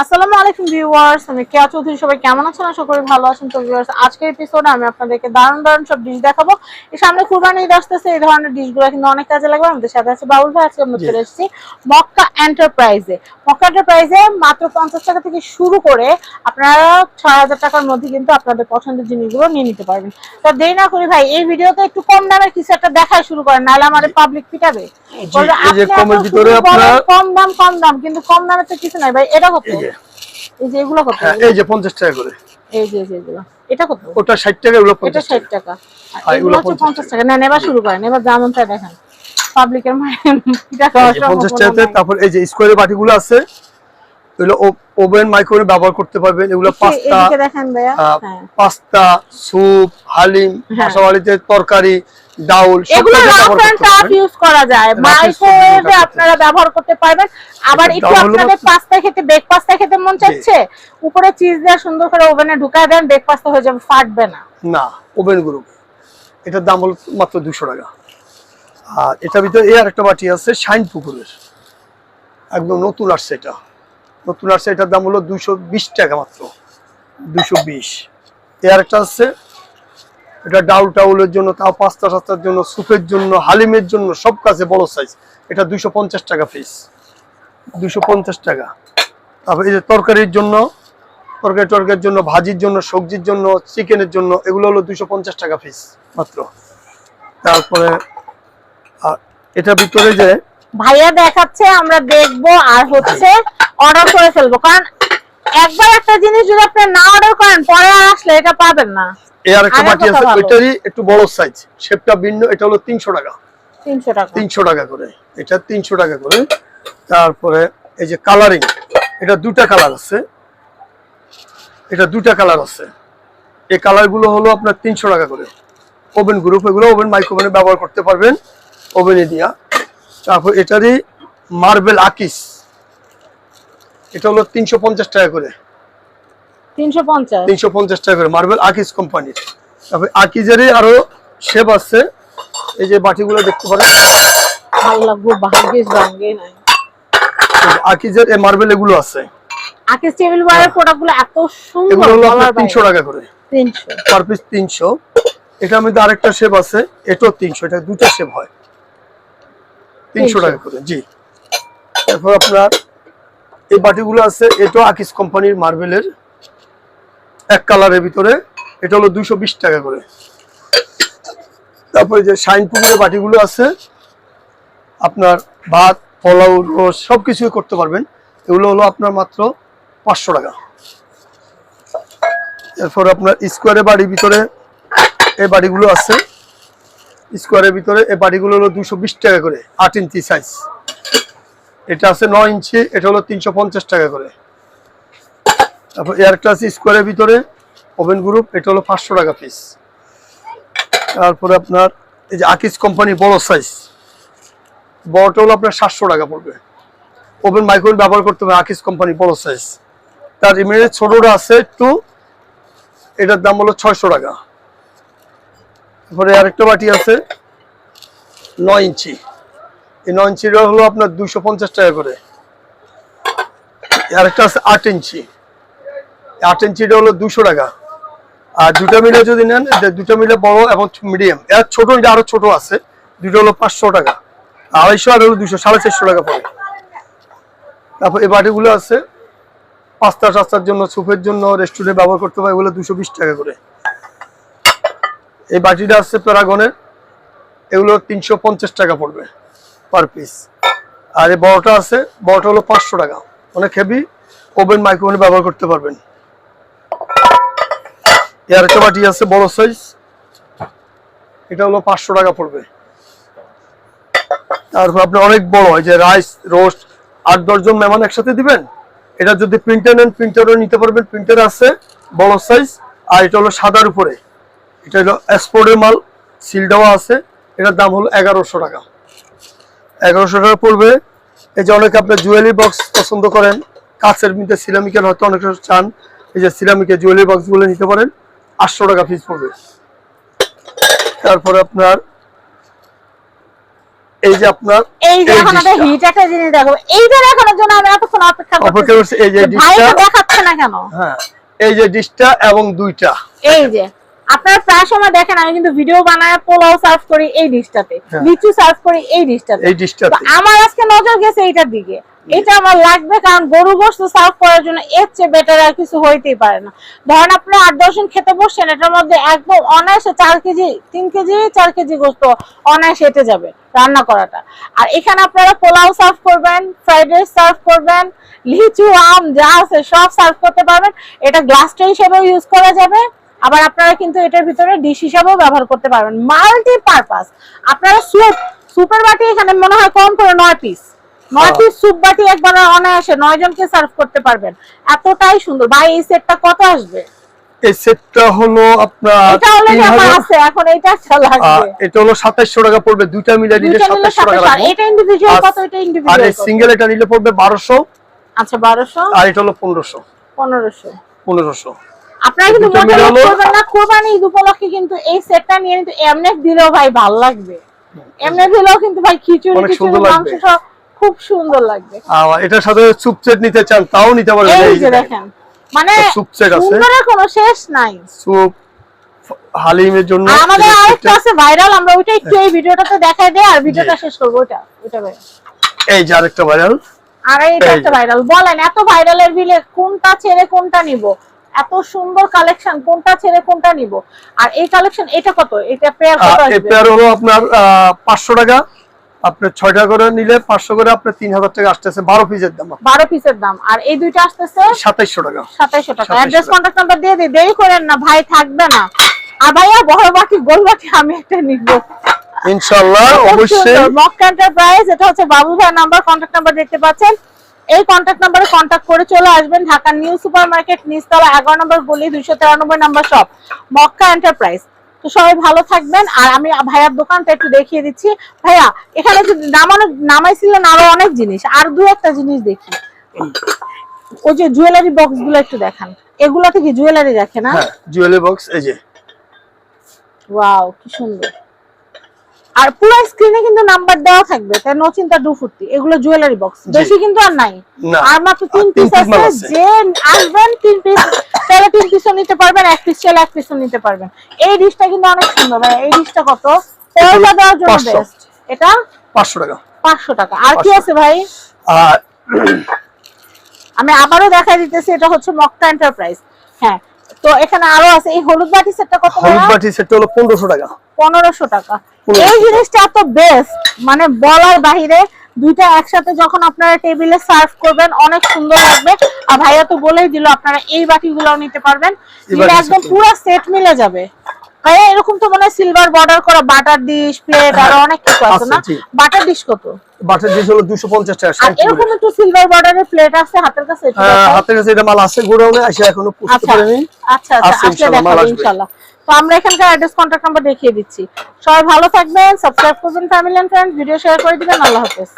আসসালামু আলাইকুম ভিউয়ার্স আমি কেয়া চৌধুরী সবাই কেমন আছেন? আশা করি ভালো আছেন। তো ভিউয়ার্স আজকের এপিসোডে আমি আপনাদেরকে দারুণ দারুণ সব ডিশ দেখাবো। এই সামনে কুরবানি ঈদ আসতেছে এই ধরনের ডিশগুলো কিন্তু অনেক কাজে লাগবে। আমাদের সাথে আছে বাউল ভাই আজকে আমরা। চলে এসেছি মক্কা এন্টারপ্রাইজে মক্কা এন্টারপ্রাইজে মাত্র পঞ্চাশ টাকা থেকে শুরু করে আপনারা ছয় হাজার টাকার মধ্যে কিন্তু আপনাদের পছন্দের জিনিসগুলো নিয়ে নিতে পারবেন। তা দেরি না করি ভাই এই ভিডিওতে একটু কম দামের কিছু একটা দেখায় শুরু করেন নাহলে আমাদের পাবলিক পিটাবে। এই যে কমের ভিতরে আপনার- কম দাম কম দাম কিন্তু কম দামের তো কিছু নাই ভাই এটা কত? এই যে। এই যে এগুলো কত? হ্যাঁ এই যে পঞ্চাশ টাকা করে। এই যে এগুলো এটা কত? ওটা ষাট টাকা এগুলো এটা টাকা। আর এগুলো 50 পঞ্চাশ টাকা। না শুরু করেন এবার দেখেন। পাবলিকের টাকাতে তারপর এই যে স্কোয়ারের বাটিগুলো আছে এগুলো ওভেন মাইক্রোওয়েভ ব্যবহার করতে পারবেন। এগুলো পাস্তা হ্যাঁ। পাস্তা স্যুপ হালিম হ্যাঁ। মশাওয়ালিতে তরকারি ডাউল এগুলো রাফ এন্ড টাফ ইউজ করা যায়। মাইক্রোওয়েভে আপনারা ব্যবহার করতে পারবেন। আবার একটু আপনাদের পাস্তা খেতে বেক পাস্তা খেতে মন চাচ্ছে? উপরে চিজ দিয়ে সুন্দর করে ওভেনে ঢুকায় দেন বেক পাস্তা হয়ে যাবে ফাটবে না। না ওভেন গ্রুপ এটার দাম হলো মাত্র দুশো টাকা। আর এটার ভিতরে এই আরেকটা বাটি আছে শাইন পুকুরের। একদম নতুন আসছে এটা। নতুন আসছে এটার দাম হলো দুশো টাকা মাত্র। দুশো বিশ। এ আরেকটা আছে। এটা ডাউল টাউলের জন্য, তাও পাস্তা টাস্তার জন্য স্যুপের জন্য, হালিমের জন্য, সব কাছে বড় সাইজ এটা দুশো টাকা পিস দুশো টাকা। তারপর এই যে তরকারির জন্য, তরকারি টরকারির জন্য, ভাজির জন্য, সবজির জন্য, চিকেনের জন্য, এগুলো হলো দুশো টাকা পিস মাত্র। তারপরে এটার ভিতরে যে ভাইয়া দেখাচ্ছে আমরা দেখব আর হচ্ছে অর্ডার করে ফেলব। কারণ একবার একটা জিনিস যদি আপনি না অর্ডার করেন পরে আর আসলে এটা পাবেন না। এ আর একটা আগের বাটি আছে ওইটারই একটু বড় সাইজ শেপটা ভিন্ন এটা হলো তিনশো টাকা। তিনশো টাকা। তিনশো টাকা করে। এটা তিনশো টাকা করে। তারপরে এই যে কালারিং এটা দুটা কালার আছে। এটা দুটা কালার আছে। এই কালারগুলো হলো আপনার তিনশো টাকা করে। ওভেন গ্রুপ এগুলো ওভেন মাইক্রোভেনে ব্যবহার করতে পারবেন। ওভেনে দিয়া। তারপর এটারই মার্বেল আকিস। এটা হলো তিনশো পঞ্চাশ টাকা করে। তিনশো পঞ্চাশ? টাকা করে মার্বেল আকিস কোম্পানির। তারপর আকিজেরই আরও শেপ আছে। এই যে বাটিগুলো দেখতে পারেন। আকিজের এই মার্বেল এগুলো আছে। আকিস টেবিল ওয়ারের প্রোডাক্টগুলো এত সুন্দর এগুলো হলো বলার আপনার তিনশো বাইরে। টাকা করে। তিনশো। পার পিস তিনশো। এটার মধ্যে আরেকটা শেপ আছে। এটাও তিনশো। এটা দুটা শেপ হয়। তিনশো টাকা করে জি। এরপর আপনার এই বাটিগুলো আছে এটাও আকিস কোম্পানির মার্বেলের এক কালারের ভিতরে এটা হলো দুইশো বিশ টাকা করে। তারপরে যে শাইন পুকুরের বাটিগুলো আছে আপনার ভাত পোলাও রোজ সব কিছুই করতে পারবেন। এগুলো হলো আপনার মাত্র পাঁচশো টাকা। এরপর আপনার স্কোয়ারের বাড়ির ভিতরে এই বাড়িগুলো আছে। স্কোয়ারের ভিতরে এই বাড়িগুলো হলো দুশো টাকা করে, আট ইঞ্চি সাইজ এটা আছে নয় ইঞ্চি, এটা হলো তিনশো পঞ্চাশ টাকা করে। তারপর এয়ারটা আছে স্কোয়ারের ভিতরে ওভেন গ্রুপ এটা হলো পাঁচশো টাকা পিস তারপরে আপনার এই যে আকিস কোম্পানি বড় সাইজ বড়টা হলো আপনার সাতশো টাকা পড়বে। ওভেন মাইক্রোওয়েভ ব্যবহার করতে হবে আকিস কোম্পানি বড় সাইজ তার ইমিডিয়েট ছোটটা আছে একটু, এটার দাম হলো ছয়শো টাকা। তারপরে আরেকটা বাটি আছে। নয় ইঞ্চি। এই নয় ইঞ্চিটা হলো আপনার দুশো পঞ্চাশ টাকা করে। আরেকটা আছে আট ইঞ্চি। আট ইঞ্চিটা হলো দুশো টাকা। আর দুটা মিলে যদি নেন দুটা মিলে বড় এবং মিডিয়াম। এর ছোট এটা আরও ছোট আছে। দুটো হলো পাঁচশো টাকা। আড়াইশো আর হলো দুশো সাড়ে চারশো টাকা পড়ে। তারপর এই বাটিগুলো আছে। পাস্তা টাস্তার জন্য, স্যুপের জন্য রেস্টুরেন্টে ব্যবহার করতে পারে এগুলো দুশো বিশ টাকা করে। এই বাটিটা আছে প্যারাগনের। এগুলো তিনশো পঞ্চাশ টাকা পড়বে পার পিস আর এই বড়টা আছে, বড়টা হলো পাঁচশো টাকা। অনেক হেভি ওভেন মাইক্রোওভেনে ব্যবহার করতে পারবেন। এর একটা বাটি আছে বড় সাইজ এটা হলো পাঁচশো টাকা পড়বে। তারপর আপনি অনেক বড় হয় যে রাইস রোস্ট আট দশজন মেহমান একসাথে দিবেন। এটা যদি প্রিন্টার নেন প্রিন্টারও নিতে পারবেন। প্রিন্টার আছে বড় সাইজ আর এটা হলো সাদার উপরে। এটা হলো এক্সপোর্টের মাল সিল দেওয়া আছে। এটার দাম হলো এগারোশো টাকা। এগারোশো টাকা পড়বে। এই যে অনেকে আপনার জুয়েলারি বক্স পছন্দ করেন কাছের মধ্যে সিরামিকের হয়তো অনেক চান এই যে সিরামিকের জুয়েলারি বক্সগুলো নিতে পারেন আটশো টাকা পিস পড়বে। তারপরে আপনার এই যে আপনার এই যে একটা হিট একটা জিনিস দেখো এইটা দেখানোর জন্য আমি এতক্ষণ অপেক্ষা করছি এই যে ভাই ডিশটা দেখাচ্ছে না কেন? হ্যাঁ এই যে ডিশটা এবং দুইটা। এই যে। আপনারা প্রায় সময় দেখেন আমি কিন্তু ভিডিও বানায় পোলাও সার্ভ করি এই ডিশটাতে হ্যাঁ। লিচু সার্ভ করি এই ডিশটাতে এই ডিশটাতে আমার আজকে নজর গেছে এইটার দিকে। এটা আমার লাগবে কারণ গরু গোস্ত সার্ভ করার জন্য এর চেয়ে বেটার আর কিছু হইতেই পারে না। ধরেন আপনি আট দশজন খেতে বসছেন এটার মধ্যে একদম অনায়াসে চার কেজি তিন কেজি চার কেজি গোস্ত অনায়াসে এটে যাবে রান্না করাটা। আর এখানে আপনারা পোলাও সার্ভ করবেন ফ্রাইড রাইস সার্ভ করবেন লিচু আম যা আছে সব সার্ভ করতে পারবেন। এটা গ্লাস ট্রে হিসেবেও ইউজ করা যাবে। আবার আপনারা কিন্তু এটার ভিতরে ডিশ হিসাবেও ব্যবহার করতে পারবেন। মাল্টি পারপাস আপনারা স্যুপ স্যুপের বাটি এখানে মনে হয় কম করে নয় পিস নয় হ্যাঁ। পিস স্যুপ বাটি একবার অনায়াসে নয় জনকে সার্ভ করতে পারবেন। এতটাই সুন্দর। ভাই এই সেটটা কত আসবে? এই সেটটা হলো আপনার এটা অলরেডি আমার আছে এখন এটা লাগবে। এটা হলো টাকা পড়বে। দুইটা মিলে নিলে টাকা লাগবে। এটা ইন্ডিভিজুয়াল আর- কত? এটা ইন্ডিভিজুয়াল এই সিঙ্গেল এটা নিলে পড়বে বারোশো। আচ্ছা আর এটা হলো পনেরোশো। পনেরোশো। আপনারা কিন্তু করবেন না কোরবানি ঈদ উপলক্ষে কিন্তু এই সেটটা নিয়ে কিন্তু দিলেও ভাই ভালো লাগবে। দিলেও কিন্তু ভাই খিচুড়ি খিচুড়ি মাংস সব খুব সুন্দর লাগবে। এটার সাথে সুপ সেট নিতে চান তাও নিতে পারবেন এই যে দেখেন। মানে set আছে। সুন্দরের কোনো শেষ নাই। সুপ হালিমের জন্য আমাদের আরেকটা আছে ভাইরাল আমরা ওইটা একটু এই ভিডিওটাতে দেখাই দেই আর ভিডিওটা শেষ করব ওইটা ওইটা ভাই। এই যে আরেকটা ভাইরাল আর এইটা এই একটা ভাইরাল বলেন এত ভাইরালের বিলে কোনটা ছেড়ে কোনটা নিব? এত সুন্দর কালেকশন কোনটা ছেড়ে কোনটা নিব? আর এই কালেকশন এটা কত? এটা পেয়ার কত এই পেয়ার হলো আপনার পাঁচশো টাকা। আপনার ছয়টা করে নিলে পাঁচশো করে আপনার তিন হাজার টাকা আসতেছে বারো পিসের দাম। বারো পিসের দাম। আর এই দুইটা আসতেছে সাতাইশশো টাকা। সাতাইশো টাকা। 2700 অ্যাড্রেস টাকা। কন্ট্যাক্ট নাম্বার দিয়ে দিই দেরি করেন না ভাই থাকবে না। আর ভাইয়া বড় বাটি গোল বাটি আমি একটা নিব। ইনশাল্লাহ অবশ্যই। মক্কা এন্টারপ্রাইজ এটা হচ্ছে বাবু ভাই নাম্বার কন্ট্যাক্ট নাম্বার দেখতে পাচ্ছেন। এই কন্ট্যাক্ট নাম্বারে কন্ট্যাক্ট করে চলে আসবেন ঢাকা নিউ সুপার মার্কেট নিচতলা এগারো নম্বর গলি দুইশো তেরানব্বই নম্বর শপ মক্কা এন্টারপ্রাইজ তো সবাই ভালো থাকবেন। আর আমি ভাইয়ার দোকানটা একটু দেখিয়ে দিচ্ছি। ভাইয়া এখানে নামানো নামাইছিলেন আরও অনেক জিনিস। আর দু একটা জিনিস দেখি। ওই যে জুয়েলারি বক্সগুলো একটু দেখান। এগুলাতে থেকে জুয়েলারি রাখে না? হ্যাঁ জুয়েলারি বক্স এই যে। ওয়াও কি সুন্দর। আর পুরো স্ক্রিনে কিন্তু নাম্বার দেওয়া থাকবে তাই নো চিন্তা ডু ফুর্তি। এগুলো জুয়েলারি বক্স বেশি কিন্তু আর নাই। আর মাত্র তিন পিস আছে। যে আসবেন তিন পিস চাইলে তিন পিসও নিতে পারবেন এক পিস চাইলে এক পিসও নিতে পারবেন। এই ডিশটা কিন্তু অনেক সুন্দর ভাই এই ডিশটা কত? পয়সা দেওয়ার জন্য বেস্ট এটা? পাঁচশো টাকা। পাঁচশো টাকা। আর কি আছে ভাই? আমি আবারও দেখাই দিতেছি এটা হচ্ছে মক্কা এন্টারপ্রাইজ হ্যাঁ তো এখানে আরও আছে এই হলুদ বাটি সেটটা কত হলুদ বাটি সেটটা হলো পনেরোশো টাকা। পনেরোশো টাকা। এই জিনিসটা এত বেস্ট মানে বলার বাহিরে দুইটা একসাথে যখন আপনারা টেবিলে সার্ভ করবেন অনেক সুন্দর লাগবে। আর ভাইয়া তো বলেই দিল আপনারা এই বাটিগুলোও নিতে পারবেন। একদম পুরো সেট মিলে যাবে। ভাইয়া এরকম তো মনে হয় সিলভার বর্ডার করা বাটার ডিশ প্লেট আর অনেক কিছু আছে না? বাটার ডিশ কত? বাটার ডিশ হলো দুশো পঞ্চাশ টাকা আর এরকম একটু সিলভার বর্ডারের প্লেট আছে হাতের কাছে হ্যাঁ, দেখাও। হাতের কাছে এটা মাল আছে গোডাউনে আসে এখনও পুষতে আচ্ছা পারেনি আচ্ছা আচ্ছা দেখাবো। তো আমরা এখানকার অ্যাড্রেস কন্ট্যাক্ট নাম্বার দেখিয়ে দিচ্ছি। সবাই ভালো থাকবেন সাবস্ক্রাইব করবেন family and friend video share করে দিবেন, আল্লাহ হাফেজ।